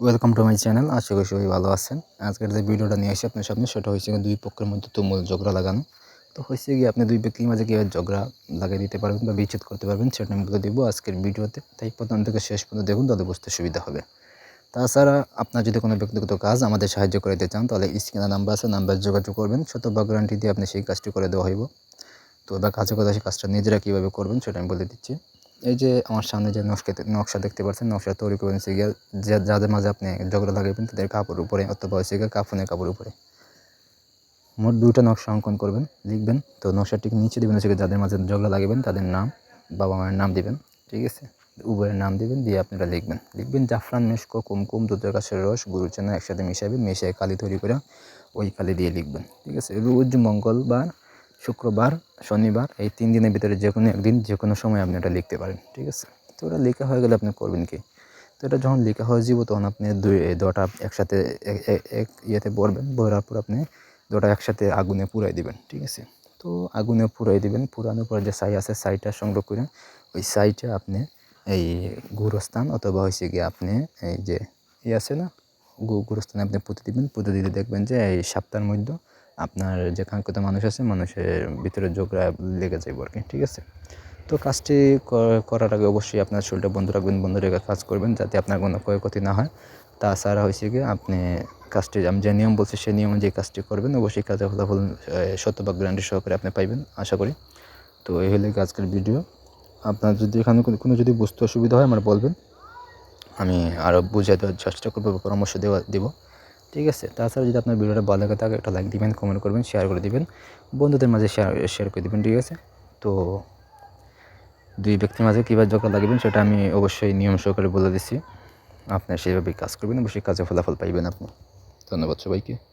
Welcome to my channel আশা করি সবাই ভালো আছেন। আজকের যে ভিডিওটা নিয়ে আসি আপনার সামনে, সেটা হয়েছে দুই পক্ষের মধ্যে তুমুল ঝগড়া লাগানো। তো হয়েছে গিয়ে আপনি দুই ব্যক্তির মাঝে কীভাবে ঝগড়া লাগিয়ে দিতে পারবেন বা বিচ্ছেদ করতে পারবেন, সেটা আমি বলে দেবো আজকের ভিডিওতে। তাই প্রথম থেকে শেষ পর্যন্ত দেখুন তাদের বুঝতে সুবিধা হবে। তাছাড়া আপনার যদি কোনো ব্যক্তিগত কাজ আমাদের সাহায্য করে দিতে চান, তাহলে স্ক্রিনে নাম্বার আছে, নাম্বার যোগাযোগ করবেন। শতভাগ গ্যারান্টি দিয়ে আপনি সেই কাজটি করে দেওয়া হইব। তো এবার কাজে কথা, সেই কাজটা নিজেরা কীভাবে করবেন, সেটা আমি বলে দিচ্ছি। এই যে আমার সামনে যে নকশা নকশা দেখতে পাচ্ছেন, নকশা তৈরি করবেন সে গিয়ে যাদের মাঝে আপনি ঝগড়া লাগাবেন, তাদের কাপড় উপরে, অথবা গিয়ে কাফনের কাপড় উপরে। মোট দুইটা নকশা অঙ্কন করবেন, লিখবেন। তো নকশাটিকে নিচে দেবেন, হচ্ছে যাদের মাঝে ঝগড়া লাগাবেন, তাদের নাম, বাবা মায়ের নাম দিবেন, ঠিক আছে? উভয়ের নাম দিবেন, দিয়ে আপনারা লিখবেন। লিখবেন, জাফরান, মেশকো, কুমকুম, দুধের গাছের রস, গুরুর চেনা একসাথে মিশাবেন মিশিয়ে কালি তৈরি করে ওই কালি দিয়ে লিখবেন, ঠিক আছে? রোজ মঙ্গলবার শুক্রবার, শনিবার, এই তিন দিনের ভিতরে যে কোনো একদিন যে কোনো সময় আপনি এটা লিখতে পারেন, ঠিক আছে? তো ওটা লেখা হয়ে গেলে আপনি করবেন কি? তো এটা যখন লেখা হয়ে যাব তখন আপনি দুই দুটা একসাথে এক- ইয়েতে ভরবেন, ভরার পর আপনি দুটা একসাথে আগুনে পুরাই দিবেন, ঠিক আছে? তো আগুনে পুরাই দিবেন, পুরানোর পর যে ছাই আছে ছাইটা সংগ্রহ করে ওই ছাইটা আপনি এই গুরস্থান অথবা হয়েছে গিয়ে আপনি এই যে ই আছে না গুরস্থানে আপনি পুঁতে দিবেন, পুঁতে দিতে দেখবেন যে এই সপ্তাহের মধ্যে আপনার যে কাঙ্ক্ষিত মানুষ আছে, মানুষের ভিতরে যোগরা লেগে যাইব আর কি, ঠিক আছে? তো কাজটি করার আগে অবশ্যই আপনার শরীরটা বন্ধ রাখবেন, বন্ধ রেখে কাজ করবেন যাতে আপনার কোনো ক্ষয়ক্ষতি না হয়। তাছাড়া হয়েছে কি, আপনি কাজটি, আমি যে নিয়ম বলছি, সেই নিয়ম অনুযায়ী কাজটি করবেন, অবশ্যই কাজের ফলাফল শতভাগ গ্যারান্টি সহকারে আপনি পাইবেন, আশা করি। তো এই হলে আজকের ভিডিও আপনার যদি এখানে কোনো- কোনো যদি বুঝতে অসুবিধা হয়, আমার বলবেন। আমি আরও বুঝিয়ে দেওয়ার চেষ্টা করব পরামর্শ দেওয়া, দেবো। ঠিক আছে? তাছাড়া যদি আপনার ভিডিওটা ভালো লাগে থাকে, একটা লাইক দিবেন কমেন্ট করবেন শেয়ার করে দিবেন। বন্ধুদের মাঝে শেয়ার শেয়ার করে দিবেন, ঠিক আছে? তো দুই ব্যক্তির মাঝে কীভাবে ঝগড়া লাগবেন, সেটা আমি অবশ্যই নিয়ম সহকারে বলে দিচ্ছি। আপনার সেইভাবেই কাজ করবেন, অবশ্যই কাজে ফলাফল পাইবেন আপনি। ধন্যবাদ সবাইকে।